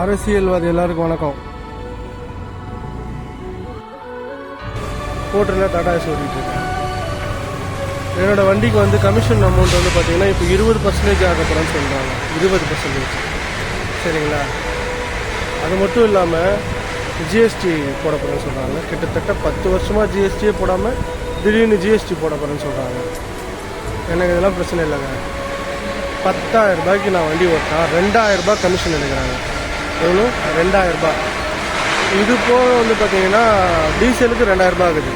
அரசியல்வாதி எல்லாருக்கும் வணக்கம். ஹோட்டலில் டாடா ஏஸ் என்னோடய வண்டிக்கு வந்து கமிஷன் அமௌண்ட் வந்து பார்த்தீங்கன்னா இப்போ இருபது பர்சன்டேஜ் ஆகப்படன்னு சொல்கிறாங்க இருபது பர்சன்டேஜ் சரிங்களா? அது மட்டும் இல்லாமல் ஜிஎஸ்டி போட போகிறேன்னு சொல்கிறாங்க கிட்டத்தட்ட பத்து வருஷமாக ஜிஎஸ்டியே போடாமல் திடீர்னு ஜிஎஸ்டி போட போகிறேன்னு சொல்கிறாங்க எனக்கு இதெல்லாம் பிரச்சனை இல்லைங்க. பத்தாயிரம் ரூபாய்க்கு நான் வண்டி ஓட்டினா ரெண்டாயிரம் ரூபாய் கமிஷன் எடுக்கிறாங்க. எவ்வளோ? ரெண்டாயிரம் ரூபாய். இது போக வந்து பார்த்தீங்கன்னா டீசலுக்கு ரெண்டாயிரரூபா ஆகுது.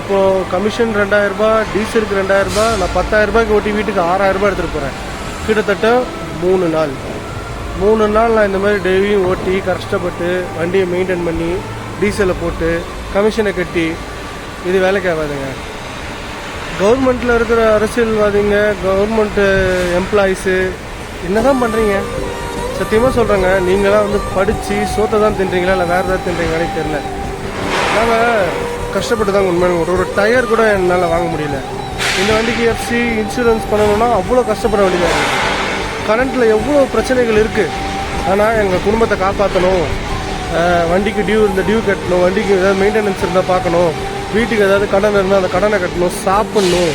இப்போது கமிஷன் ரெண்டாயிரரூபா டீசலுக்கு ரெண்டாயிரரூபா நான் பத்தாயிரரூபாய்க்கு ஓட்டி வீட்டுக்கு ஆறாயிரம் ரூபாய் எடுத்துகிட்டு போகிறேன் கிட்டத்தட்ட மூணு நாள். மூணு நாள் நான் இந்த மாதிரி டெய்லியும் ஓட்டி கஷ்டப்பட்டு வண்டியை மெயின்டைன் பண்ணி டீசலை போட்டு கமிஷனை கட்டி இது வேலைக்கு ஆகாதுங்க. கவர்மெண்ட்டில் இருக்கிற அரசியல்வாதிங்க கவர்மெண்ட்டு எம்ப்ளாயிஸு என்ன தான் பண்ணுறீங்க சத்தியமாக சொல்கிறேங்க நீங்களாம் வந்து படித்து சோத்தை தான் தின்றீங்களா இல்லை வேறு ஏதாவது தின்றீங்களான்னு தெரில நாங்கள் கஷ்டப்பட்டு தான் உண்மையான ஒரு ஒரு டயர் கூட என்னால் வாங்க முடியல. இந்த வண்டிக்கு எஃப்சி இன்சூரன்ஸ் பண்ணணும்னா அவ்வளோ கஷ்டப்பட வேண்டியதாக இருக்குது கரண்ட்டில் எவ்வளோ பிரச்சனைகள் இருக்குது ஆனால் எங்கள் குடும்பத்தை காப்பாற்றணும் வண்டிக்கு டியூ இருந்த டியூ கட்டணும். வண்டிக்கு ஏதாவது மெயின்டெனன்ஸ் இருந்தால் பார்க்கணும். வீட்டுக்கு ஏதாவது கடன் இருந்தால் அந்த கடனை கட்டணும். சாப்பிட்ணும்.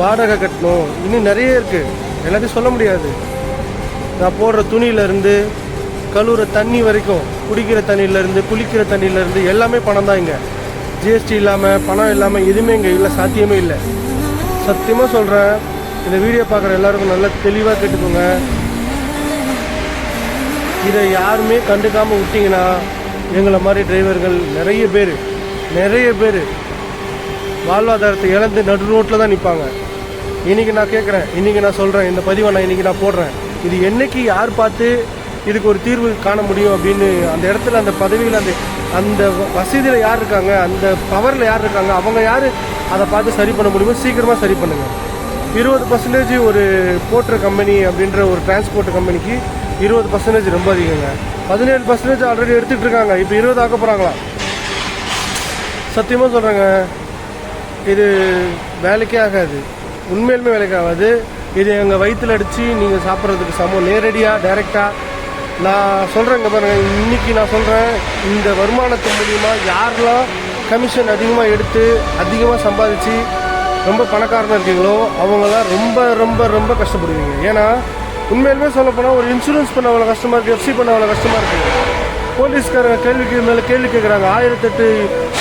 வாடகை கட்டணும். இன்னும் நிறைய இருக்குது எல்லாத்தையும் சொல்ல முடியாது. நான் போடுற துணியிலேருந்து கழுவுற தண்ணி வரைக்கும் குடிக்கிற தண்ணியிலேருந்து குளிக்கிற தண்ணியிலேருந்து எல்லாமே பணம் தான் இங்கே. ஜிஎஸ்டி இல்லாமல் பணம் இல்லாமல் எதுவுமே இங்கே இல்லை சாத்தியமே இல்லை. சத்தியமாக சொல்கிறேன் இந்த வீடியோ பார்க்குற எல்லாருக்கும் நல்லா தெளிவாக கேட்டுக்கோங்க. இதை யாருமே கண்டுக்காமல் விட்டிங்கன்னா எங்களை மாதிரி டிரைவர்கள் நிறைய பேர் நிறைய பேர் வாழ்வாதாரத்தை இழந்து நடு ரோட்டில் தான் நிற்பாங்க இன்றைக்கி நான் கேட்குறேன் இன்றைக்கி நான் சொல்கிறேன் இந்த பதிவை நான் இன்றைக்கி நான் போடுறேன். இது என்னைக்கு யார் பார்த்து இதுக்கு ஒரு தீர்வு காண முடியும் அப்படின்னு அந்த இடத்துல அந்த பதவியில் அந்த அந்த வசதியில் யார் இருக்காங்க அந்த பவரில் யார் இருக்காங்க அவங்க யார் அதை பார்த்து சரி பண்ண முடியுமோ சீக்கிரமாக சரி பண்ணுங்கள் இருபது பர்சன்டேஜ் ஒரு போட்டுற கம்பெனி அப்படின்ற ஒரு டிரான்ஸ்போர்ட் கம்பெனிக்கு இருபது பர்சன்டேஜ் ரொம்ப அதிகங்க. பதினேழு பர்சன்டேஜ் ஆல்ரெடி எடுத்துகிட்டு இருக்காங்க. இப்போ இருபது ஆக்க போகிறாங்களா சத்தியமாக சொல்கிறேங்க இது வேலைக்கே ஆகாது. உண்மையிலுமே வேலைக்கு ஆகாது. இது எங்கள் வயிற்றில் அடித்து நீங்கள் சாப்பிட்றதுக்கு சமம் நேரடியாக டைரெக்டாக நான் சொல்கிறேங்க பாருங்கள் இன்றைக்கி நான் சொல்கிறேன் இந்த வருமானத்தின் மூலிமா யாரெல்லாம் கமிஷன் அதிகமாக எடுத்து அதிகமாக சம்பாதிச்சு ரொம்ப பணக்காரனாக இருக்கீங்களோ அவங்களாம் ரொம்ப ரொம்ப ரொம்ப கஷ்டப்படுவீங்க. ஏன்னா உண்மையிலுமே சொல்லப்போனால் ஒரு இன்சூரன்ஸ் பண்ண அவ்வளோ கஷ்டமாக இருக்குது எஃப்சி பண்ண அவ்வளோ கஷ்டமாக இருக்குது போலீஸ்காரங்க கேள்விக்கு மேலே கேள்வி கேட்குறாங்க ஆயிரத்தெட்டு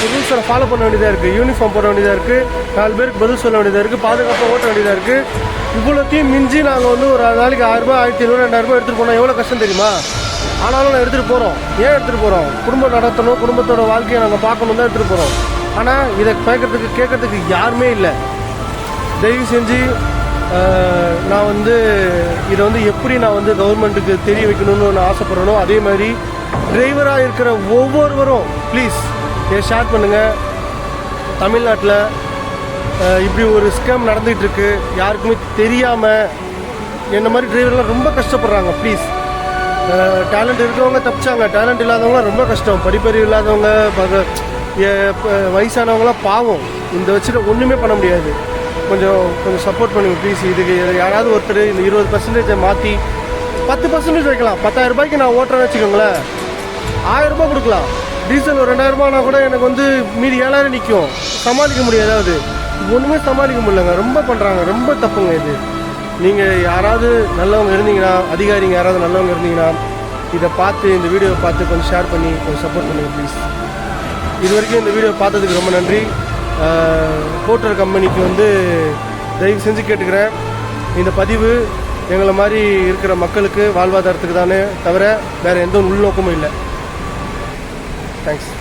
ரூல்ஸை ஃபாலோ பண்ண வேண்டியதாக இருக்குது யூனிஃபார்ம் போட வேண்டியதாக இருக்குது நாலு பேருக்கு பதில் சொல்ல வேண்டியதாக இருக்குது பாதுகாப்பாக ஓட்ட வேண்டியதாக இருக்குது இவ்வளோத்தையும் மிஞ்சி நாங்கள் வந்து ஒரு நாளைக்கு ஆயிரரூபா ஆயிரத்தி ஐநூறு ரெண்டாயிரரூபா எடுத்துகிட்டு போனால் எவ்வளோ கஷ்டம் தெரியுமா? ஆனாலும் நான் எடுத்துகிட்டு போகிறோம் ஏன் எடுத்துகிட்டு போகிறோம் குடும்பம் நடத்தணும் குடும்பத்தோட வாழ்க்கையை நாங்கள் பார்க்கணும் தான் எடுத்துகிட்டு போகிறோம் ஆனால் இதை கேட்கறதுக்கு கேட்கறதுக்கு யாருமே இல்லை. தயவு செஞ்சு நான் வந்து இதை வந்து எப்படி நான் வந்து கவர்மெண்ட்டுக்கு தெரிய வைக்கணும்னு நான் ஆசைப்பட்றேனோ அதே மாதிரி டிரைவராக இருக்கிற ஒவ்வொருவரும் ப்ளீஸ் இதை ஷேர் பண்ணுங்கள் தமிழ்நாட்டில் இப்படி ஒரு ஸ்கேம் நடந்துகிட்ருக்கு யாருக்குமே தெரியாமல் என்ன மாதிரி டிரைவர்லாம் ரொம்ப கஷ்டப்படுறாங்க ப்ளீஸ் டேலண்ட் இருக்கிறவங்க தப்பிச்சாங்க. டேலண்ட் இல்லாதவங்க ரொம்ப கஷ்டம். படிப்பறிவு இல்லாதவங்க வயசானவங்களாம் பாவம். இந்த வச்சுட்டு ஒன்றுமே பண்ண முடியாது. கொஞ்சம் கொஞ்சம் சப்போர்ட் பண்ணுங்கள் ப்ளீஸ் இதுக்கு யாராவது ஒருத்தர் இந்த இருபது பர்சன்டேஜை மாற்றி பத்து பர்சன்டேஜ் வைக்கலாம். பத்தாயிரம் ரூபாய்க்கு நான் ஓட்டுறேன்னு வச்சுக்கோங்களேன். ஆயிரம் ரூபாய் கொடுக்கலாம். டீசல் ஒரு ரெண்டாயிரம் கூட எனக்கு வந்து மீதி ஏழாயிரம் நிற்கும் சமாளிக்க முடியாது அது. ஒன்றுமே சமாளிக்க முடியலங்க. ரொம்ப பண்ணுறாங்க ரொம்ப தப்புங்க இது. நீங்கள் யாராவது நல்லவங்க இருந்தீங்கன்னா அதிகாரிங்க யாராவது நல்லவங்க இருந்தீங்கன்னா இதை பார்த்து இந்த வீடியோவை பார்த்து கொஞ்சம் ஷேர் பண்ணி கொஞ்சம் சப்போர்ட் பண்ணுங்கள் ப்ளீஸ் இது வரைக்கும் இந்த வீடியோ பார்த்ததுக்கு ரொம்ப நன்றி. போட்டர் கம்பெனிக்கு வந்து தயவு செஞ்சு கேட்டுக்கிறேன். இந்த பதிவு எங்களை மாதிரி இருக்கிற மக்களுக்கு வாழ்வாதாரத்துக்கு தானே தவிர வேறு எந்த உள்நோக்கமும் இல்லை. thanks.